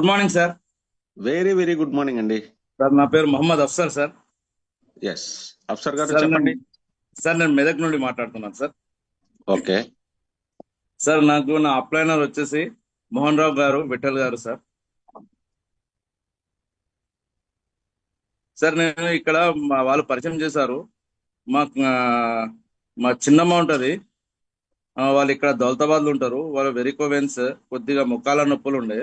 Good morning sir very very good morning అండి sir నా పేరు మొహమ్మద్ అఫ్సర్ సార్ ఎస్ అఫ్సర్ గారు సార్ చెప్పండి. సార్ నేను మెదక్ నుండి మాట్లాడుతున్నాను సార్ ఓకే. సార్ నాకు నా అప్లైనర్ వచ్చేసి మోహన్ రావు గారు విఠల్ గారు సార్ సార్ నేను ఇక్కడ మా వాళ్ళు పరిచయం చేశారు. మా మా చిన్నమ్మ ఉంటది. వాళ్ళు ఇక్కడ దౌలతాబాద్లో ఉంటారు. వాళ్ళు వెరికోవెన్స్ కొద్దిగా ముఖాల నొప్పులు ఉండే.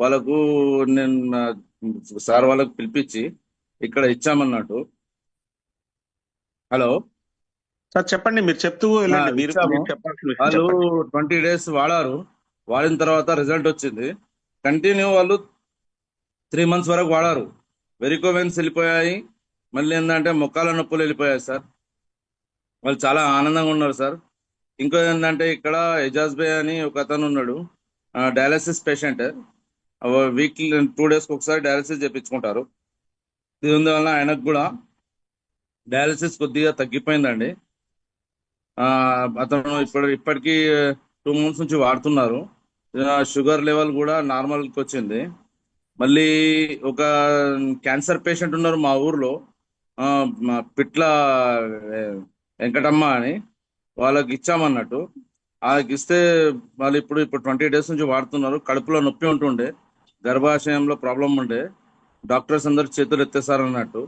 వాళ్ళకు నేను సార్ వాళ్ళకు పిలిపించి ఇక్కడ ఇచ్చామన్నట్టు. హలో? సార్ చెప్పండి మీరు చెప్తూ వాళ్ళు. ట్వంటీ డేస్ వాడారు. వాడిన తర్వాత రిజల్ట్ వచ్చింది. కంటిన్యూ వాళ్ళు త్రీ మంత్స్ వరకు వాడారు. వెరికోవెన్స్ వెళ్ళిపోయాయి. మళ్ళీ ఏంటంటే మొక్కాల నొప్పులు వెళ్ళిపోయాయి సార్. వాళ్ళు చాలా ఆనందంగా ఉన్నారు సార్. ఇంకో ఏంటంటే ఇక్కడ ఎజాజ్ బే అని ఒక అతను ఉన్నాడు. Dialysis patient. వీక్లీ టూ డేస్కి ఒకసారి డయాలసిస్ చేయించుకుంటారు దీని వల్ల ఆయనకు కూడా డయాలసిస్ కొద్దిగా తగ్గిపోయిందండి. ఆ, అతను ఇప్పుడు ఇప్పటికీ టూ మంత్స్ నుంచి వాడుతున్నారు. షుగర్ లెవెల్ కూడా నార్మల్కి వచ్చింది. మళ్ళీ ఒక క్యాన్సర్ పేషెంట్ ఉన్నారు మా ఊర్లో. ఆ, మా పిట్ల వెంకటమ్మ అని వాళ్ళకి ఇచ్చామన్నట్టు. వాళ్ళకి ఇస్తే వాళ్ళు ఇప్పుడు ఇప్పుడు ట్వంటీ డేస్ నుంచి వాడుతున్నారు. కడుపులో నొప్పి ఉంటుండే. గర్భాశయంలో ప్రాబ్లం ఉండే డాక్టర్స్ అందరు చేతులు ఎత్తేసారన్నట్టు.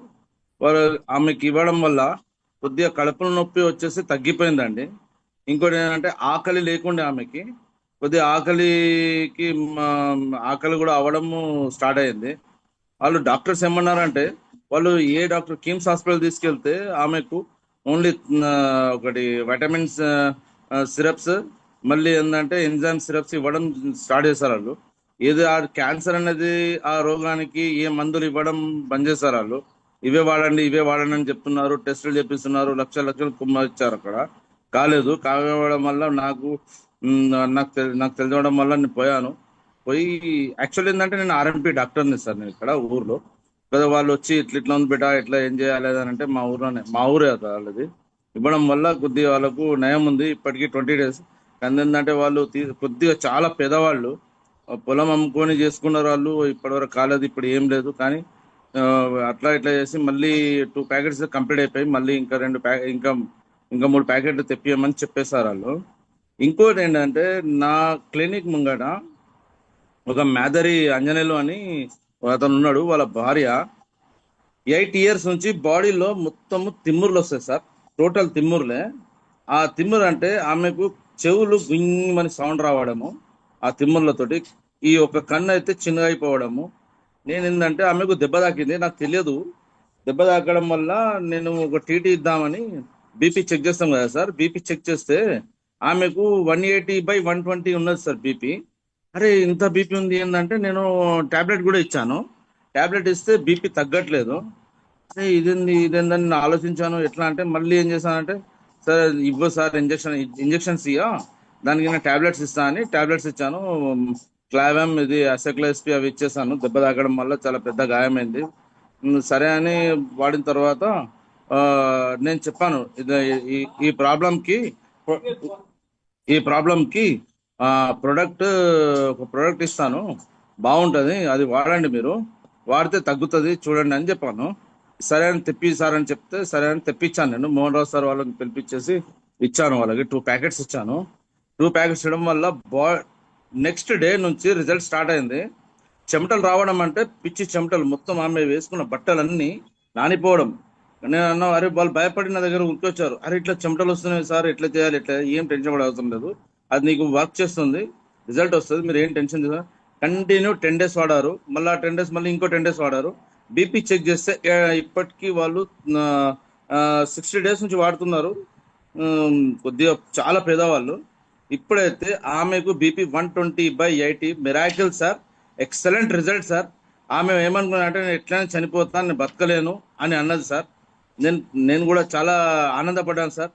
వారు వాళ్ళు ఆమెకి ఇవ్వడం వల్ల కొద్దిగా కడుపుల నొప్పి వచ్చేసి తగ్గిపోయిందండి. ఇంకోటి ఏంటంటే ఆకలి లేకుండే ఆమెకి కొద్దిగా ఆకలికి ఆకలి కూడా అవ్వడము స్టార్ట్ అయింది. వాళ్ళు డాక్టర్స్ ఏమన్నారంటే వాళ్ళు ఏ డాక్టర్ కిమ్స్ హాస్పిటల్ తీసుకెళ్తే ఆమెకు ఓన్లీ ఒకటి వైటమిన్స్ సిరప్స్ మళ్ళీ ఏంటంటే ఎంజైమ్ సిరప్స్ ఇవ్వడం స్టార్ట్ చేశారు వాళ్ళు. ఏది ఆ క్యాన్సర్ అనేది ఆ రోగానికి ఏ మందులు ఇవ్వడం బంద్ చేశారు వాళ్ళు? ఇవే వాడండి ఇవే వాడండి అని చెప్తున్నారు టెస్టులు చేపిస్తున్నారు లక్ష లక్షలు కుమ్మ ఇచ్చారు అక్కడ. కాలేదు కావడం వల్ల నాకు నాకు తెలి- నాకు తెలియడం వల్ల నేను పోయాను. పోయి యాక్చువల్ ఏంటంటే నేను ఆర్ఎంపీ డాక్టర్ని సార్ నేను ఇక్కడ ఊర్లో. కదా వాళ్ళు వచ్చి ఇట్లా ఇట్లా ఉంది బిడ్డ ఇట్లా ఏం చేయాలి అని అంటే మా ఊర్లోనే మా ఊరే వాళ్ళది. ఇవ్వడం వల్ల కొద్దిగా వాళ్ళకు నయం ఉంది ఇప్పటికీ ట్వంటీ డేస్. కానీ ఏంటంటే వాళ్ళు కొద్దిగా చాలా పేదవాళ్ళు. పొలం అమ్ముకొని చేసుకున్నారు వాళ్ళు ఇప్పటివరకు కాలేదు ఇప్పుడు ఏం లేదు. కానీ అట్లా ఇట్లా చేసి మళ్ళీ టూ ప్యాకెట్స్ కంప్లీట్ అయిపోయి మళ్ళీ ఇంకా రెండు ప్యా ఇంకా ఇంకా మూడు ప్యాకెట్లు తెప్పియమని చెప్పేశారు వాళ్ళు. ఇంకోటి ఏంటంటే నా క్లినిక్ ముంగట ఒక మేదరి అంజనేలు అని అతను ఉన్నాడు వాళ్ళ భార్య. ఎయిట్ ఇయర్స్ నుంచి బాడీలో మొత్తము తిమ్ముర్లు వస్తాయి సార్. టోటల్ తిమ్ముర్లే. ఆ తిమ్మురు అంటే ఆమెకు చెవులు గుంగమని సౌండ్ రావడము. ఆ తిమ్మర్లతోటి ఈ ఒక కన్ను అయితే చిన్నగా అయిపోవడము. నేను ఏంటంటే ఆమెకు దెబ్బ తాకింది. నాకు తెలియదు. దెబ్బ తాకడం వల్ల నేను ఒక టీటీ ఇద్దామని బీపీ చెక్ చేస్తాం కదా సార్. బీపీ చెక్ చేస్తే ఆమెకు one eighty by one twenty ఉన్నది సార్ బీపీ. అరే ఇంత బీపీ ఉంది ఏంటంటే నేను ట్యాబ్లెట్ కూడా ఇచ్చాను. ట్యాబ్లెట్ ఇస్తే బీపీ తగ్గట్లేదు. అరే ఇదేంది ఇదేందని నేను ఆలోచించాను. ఎట్లా అంటే మళ్ళీ ఏం చేశానంటే సార్ ఇవ్వ సార్ ఇంజక్షన్ ఇంజక్షన్స్ ఇయ్యా. దానికి నేను టాబ్లెట్స్ ఇస్తా అని టాబ్లెట్స్ ఇచ్చాను. క్లావెమ్ ఇది అసెక్లెస్పి అవి ఇచ్చేసాను. దెబ్బ తాగడం వల్ల చాలా పెద్ద గాయమైంది. సరే అని వాడిన తర్వాత నేను చెప్పాను ఇది ఈ- ప్రాబ్లంకి ఈ ప్రాబ్లంకి ప్రొడక్ట్ ఒక ప్రొడక్ట్ ఇస్తాను. బాగుంటుంది అది వాడండి మీరు. వాడితే తగ్గుతుంది చూడండి అని చెప్పాను. సరే అని తెప్పి సార్ అని చెప్తే సరే అని తెప్పించాను నేను. మోహన్ రావు సార్ వాళ్ళకి పిలిపించేసి ఇచ్చాను వాళ్ళకి. టూ ప్యాకెట్స్ ఇచ్చాను. టూ ప్యాకెట్స్ ఇవ్వడం వల్ల బా నెక్స్ట్ డే నుంచి రిజల్ట్ స్టార్ట్ అయింది. చెమటలు రావడం అంటే పిచ్చి చెమటలు మొత్తం ఆమె వేసుకున్న బట్టలన్నీ నానిపోవడం. నేను అన్నా అరే వాళ్ళు భయపడి నా దగ్గర ఉరికొచ్చారు అరే ఇట్లా చెమటలు వస్తున్నాయి సార్ ఎట్లా చేయాలి ఇట్లా ఏం టెన్షన్ పడే అవసరం లేదు. అది నీకు వర్క్ చేస్తుంది రిజల్ట్ వస్తుంది మీరు ఏం టెన్షన్ కంటిన్యూ టెన్ డేస్ వాడారు. మళ్ళీ టెన్ డేస్ మళ్ళీ ఇంకో టెన్ డేస్ వాడారు. బీపీ చెక్ చేస్తే ఇప్పటికీ వాళ్ళు సిక్స్టీ డేస్ నుంచి వాడుతున్నారు. కొద్దిగా చాలా పేదవాళ్ళు. ఇప్పుడైతే ఆమెకు BP one twenty by eighty. Miracle sir. Excellent result sir. ఆమె ఏమనుకున్నా అంటే నేను ఎట్లయినా చనిపోతాను నేను బతకలేను అని అన్నది సార్. నేను నేను కూడా చాలా ఆనందపడ్డాను సార్.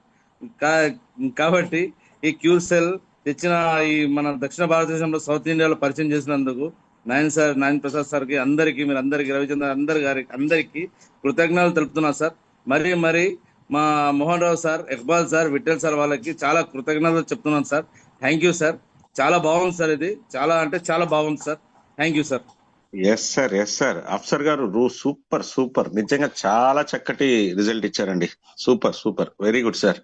కా- కాబట్టి ఈ క్యూర్ సెల్ తెచ్చిన ఈ మన దక్షిణ భారతదేశంలో సౌత్ ఇండియాలో పరిచయం చేసినందుకు నాయన్ సార్ నాయన్ ప్రసాద్ సార్కి అందరికీ మీరు అందరికీ రవిచంద్ర అందరి గారికి అందరికీ కృతజ్ఞతలు తెలుపుతున్నా సార్. మరి మరి మా Mohan Rao sir Iqbal sir Vithal sir వాళ్ళకి చాలా కృతజ్ఞతలు చెప్తున్నాను సార్. థ్యాంక్ యూ సార్ చాలా బాగుంది సార్ ఇది. చాలా అంటే చాలా బాగుంది sir. Thank you sir yes sir yes sir Afsar గారు రూ సూపర్ సూపర్. నిజంగా చాలా చక్కటి రిజల్ట్ ఇచ్చారండి. Super super very good sir